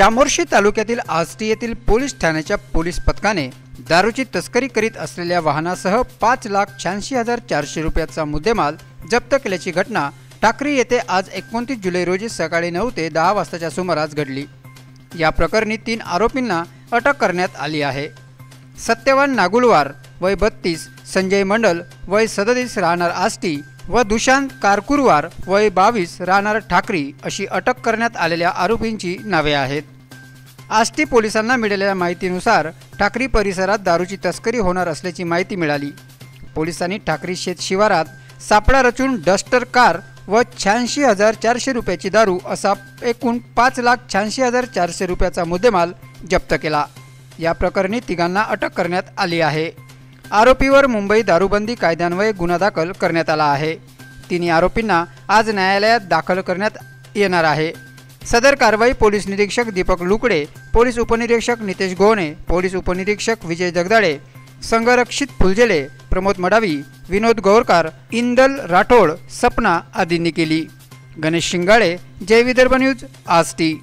चामोर्शी तालुक्यातील आष्टी येथील पोलीस ठाण्याच्या पोलीस पथकाने दारूची तस्करी करीत असलेल्या वाहनासह पाच लाख शहाऐंशी हजार चारशे रुपयाचा मुद्देमाल जप्त केल्याची घटना टाकरी येथे आज एकोणतीस जुलै रोजी सकाळी नऊ ते दहा वाजताच्या सुमारास घडली. या प्रकरणी तीन आरोपींना अटक करण्यात आली आहे. सत्यवान नागुलवार वय बत्तीस संजय मंडल वय सदतीस राहणार आष्टी व दुशांत कारकुरवार वय बावीस राहणार ठाकरी अशी अटक करण्यात आलेल्या आरोपींची नावे आहेत. आष्टी पोलिसांना मिळालेल्या माहितीनुसार ठाकरी परिसरात दारूची तस्करी होणार असल्याची माहिती मिळाली. पोलिसांनी ठाकरी शेत शिवारात सापळा रचून डस्टर कार व शहाऐंशी हजार चारशे रुपयाची दारू असा एकूण पाच लाख शहाऐंशी हजार चारशे रुपयाचा मुद्देमाल जप्त केला. या प्रकरणी तिघांना अटक करण्यात आली आहे. आरोपीवर मुंबई दारूबंदी कायद्यान्वये गुन्हा दाखल करण्यात आला आहे. तिन्ही आरोपींना आज न्यायालयात दाखल करण्यात येणार आहे. सदर कारवाई पोलीस निरीक्षक दीपक लुकडे पोलीस उपनिरीक्षक नितेश गोहणे पोलीस उपनिरीक्षक विजय जगदाळे संघरक्षित फुलझेले प्रमोद मडावी विनोद गौरकार इंदल राठोड सपना आदींनी केली. गणेश शिंगाळे जय विदर्भ न्यूज आष्टी.